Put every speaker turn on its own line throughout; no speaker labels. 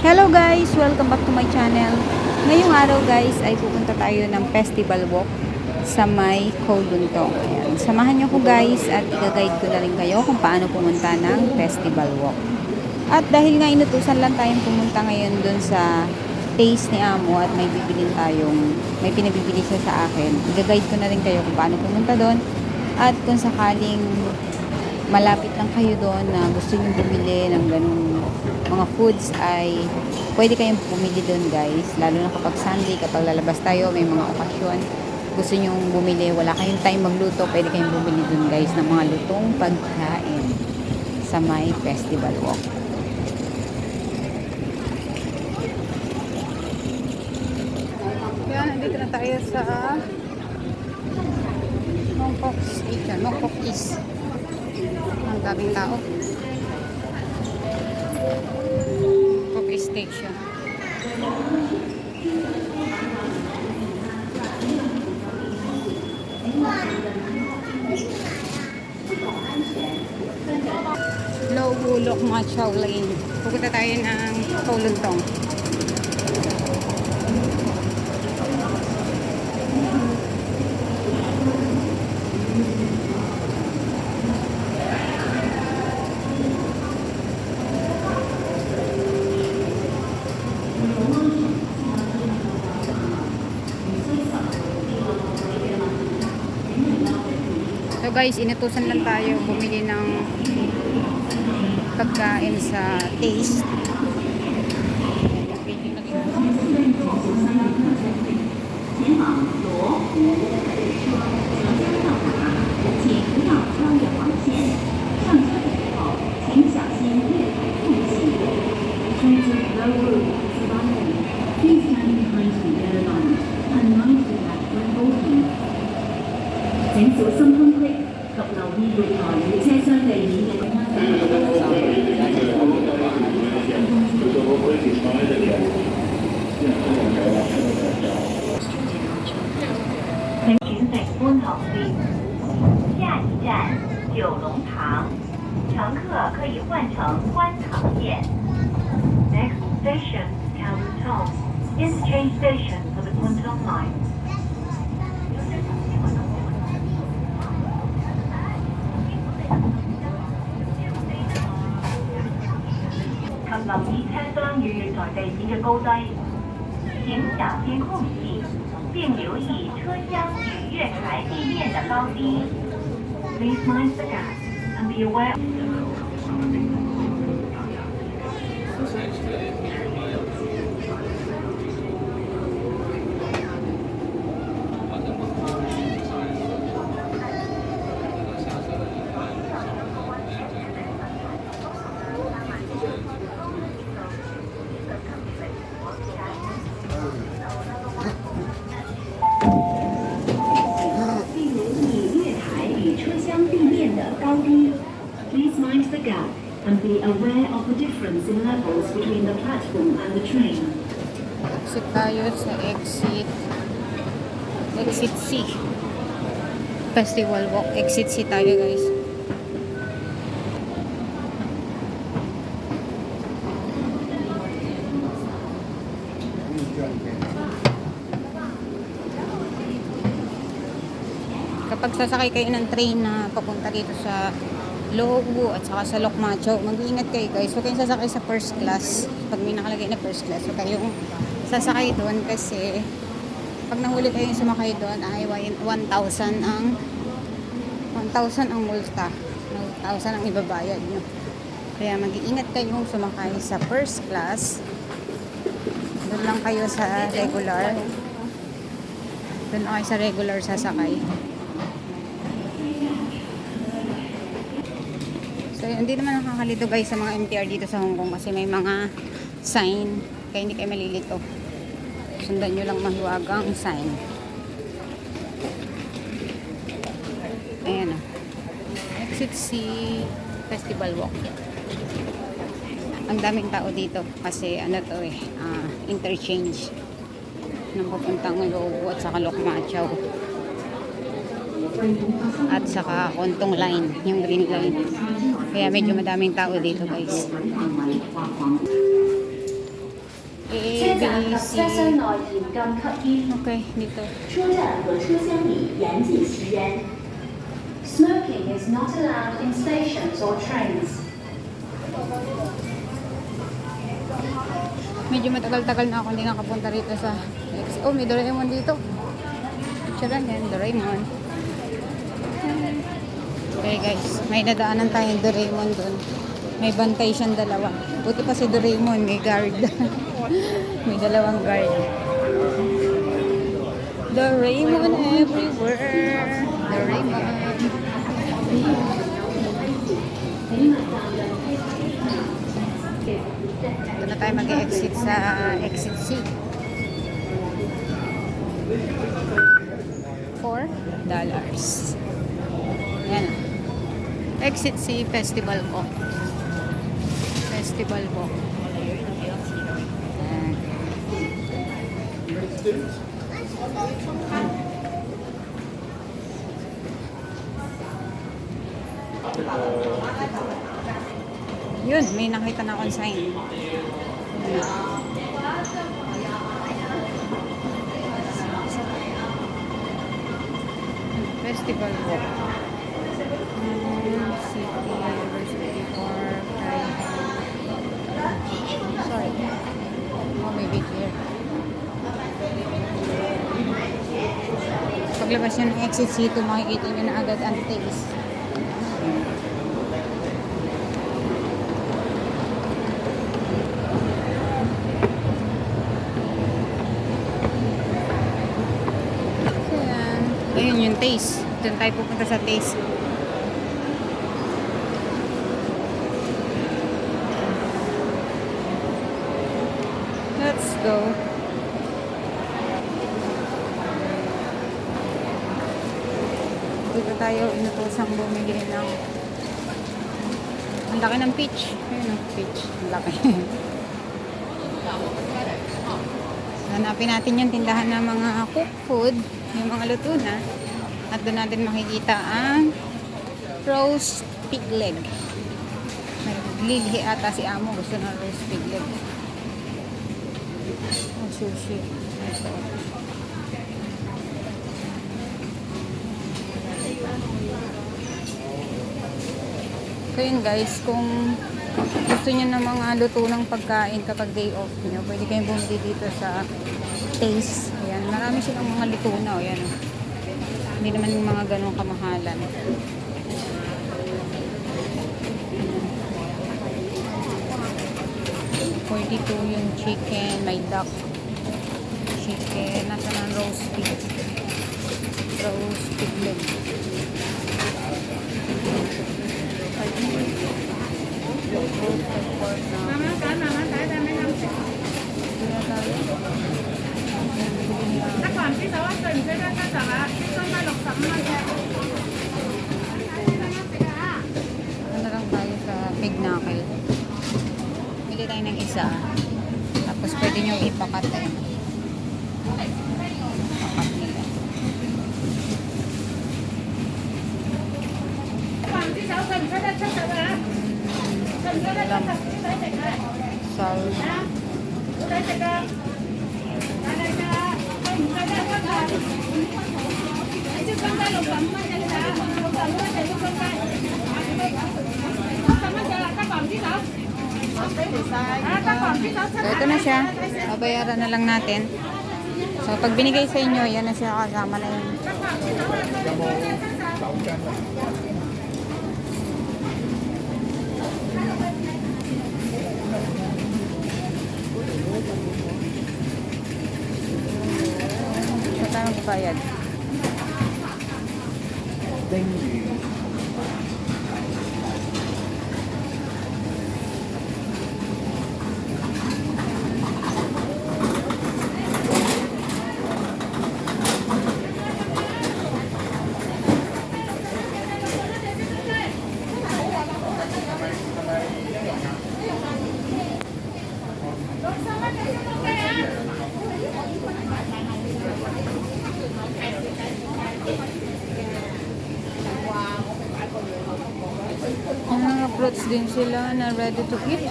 Hello guys! Welcome back to my channel. Ngayong araw guys ay pupunta tayo ng festival walk sa may Kowlontong. Ayan. Samahan niyo ko guys at i-guide ko na rin kayo kung paano pumunta ng festival walk. At dahil nga inutusan lang tayong pumunta ngayon dun sa taste ni Amo at may bibilin tayong, may pinabibili siya sa akin, i-guide ko na rin kayo kung paano pumunta doon at kung sakaling malapit lang kayo doon na gusto nyo bumili ng ganung mga foods ay pwede kayong bumili doon guys. Lalo na kapag Sunday, kapag lalabas tayo, may mga okasyon, gusto nyo bumili, wala kayong time magluto, pwede kayong bumili doon guys ng mga lutong pagkain sa may festival walk. Nandito na tayo sa Mongkok Station, Mongkok East. Ang daming tao. East Station. Low Bulok Machaw Lane. Pupunta tayo ng Kowlontong. Guys, inutusan lang tayo bumili ng pagkain sa taste.
Please stand 请转乘观塘线。下一站九龙塘，乘客可以换成观塘线。Next station, Kowloon Tong. Interchange station for the Kwantong line. 及留与月台地面嘅高低，請小心空隙，并留意车厢与月台地面的高低。Please mind the gap and be aware. And be aware of the difference in levels between the platform and the train.
Exit tayo sa exit exit C. Festival walk. Exit C tayo guys. Kapag sasakay kayo ng train na papunta dito sa Logu at saka sa Lokmacho, mag-iingat kayo guys. Huwag kayong sasakay sa first class. Pag may nakalagay na first class, huwag kayong sasakay doon kasi pag nahuli kayong sumakay doon ay 1,000 ang 1,000 ang multa. 1,000 ang ibabayad nyo. Kaya mag-iingat kayong sumakay sa first class. Doon lang kayo sa regular. Doon kayo sa regular sasakay. So, hindi naman nakakalito guys sa mga MTR dito sa Hong Kong kasi may mga sign. Kaya hindi kayo malilito. Sundan nyo lang mahiwagang sign. Ayan na. Exit C Festival Walk. Ang daming tao dito kasi ano to eh, ah, interchange ng papuntang Logo at saka Lokmachaw at saka kontong line, yung green line. Kaya medyo madaming tao dito guys.
ABC.
Okay, dito.
Smoking is not allowed in stations or trains.
Medyo matagal-tagal na ako hindi nakapunta rito sa... Oh, may Doraemon dito. Picture lang yan, Doraemon. Okay guys, may nadaanan tayong Doraemon dun. May bantay siyang dalawa. Buti pa si Doraemon, may guard. may dalawang guard. Doraemon everywhere. Doraemon. Ito na tayo mag-exit sa exit C. Four dollars. Yan. Exit C festival ko. Festival ko. Yun, may nakita na akong sign. Festival walk. Um, City University Park. Sorry. Oh, maybe here. Paglabas nyo ng exit C2, makikita nyo na agad ang taste. Ayun yung taste. Doon tayo pupunta sa taste. Go. Dito tayo inutosang bumili ng ang laki ng peach. Ayun ang peach. Ang laki. Hanapin natin yung tindahan ng mga cook food, yung mga luto na. At doon natin makikita ang roast pig leg. Naglilihi ata si Amo, gusto ng roast pig leg. Oh, sushi. So yun guys, kung gusto niyo ng mga luto ng pagkain kapag day off niyo, pwede kayong bumili dito sa Taste. Ayan, marami silang mga luto na. O, yan. Hindi naman yung mga ganong kamahalan. Forty-two yung chicken, may duck chicken, nasa ng roast pig. Roast pig leg. Roasted pork na. Ano lang tayo sa pig knuckle. Bili tayo ng isa. Tapos pwede nyo ipakat eh. Pakat nila. Sal. So, ito na siya. Babayaran na lang natin. So, pag binigay sa inyo, yan na siya kasama na yun. So, tayo magbayad. Yung din sila na ready to eat.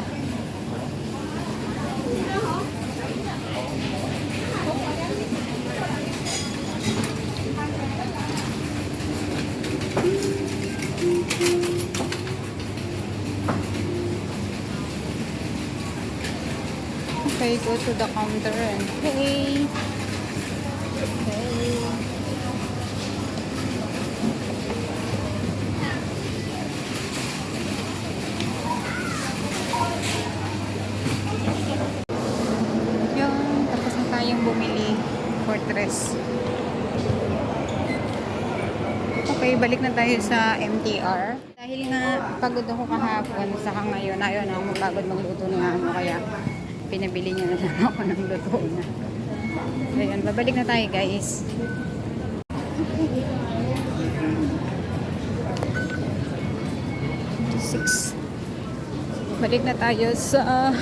Okay, go to the counter and pay. Fortress. Okay, balik na tayo sa MTR. Dahil nga pagod ako kahapon, saka ngayon ayaw na ako mapagod magluto ng amo kaya pinabili niya na lang ako ng luto na. Ayan, babalik na tayo guys. Six. Balik na tayo sa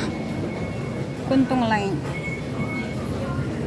Kuntong Line.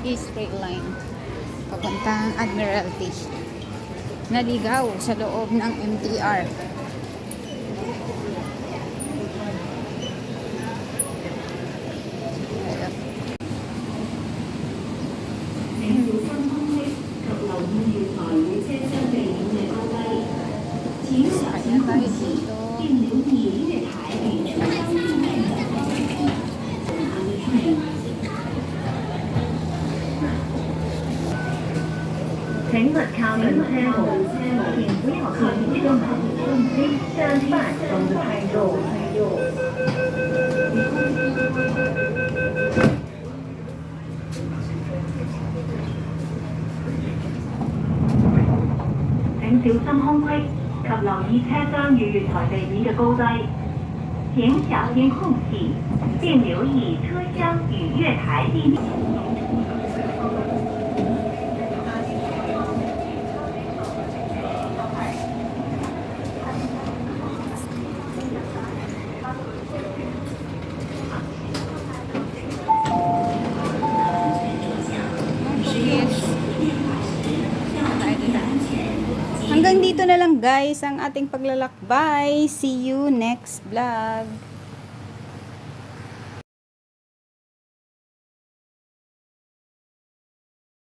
Straight Line. Papuntang Admiralty. Naligaw sa loob ng MTR. Na tayo dito?
乘客靠近车门，请不要靠近车门，请向半中的太右。請小心空隙及留意車廂與月台地面嘅高低。請小心空氣，並留意車廂與月台地面。
Guys ang ating paglalakbay. See you next vlog.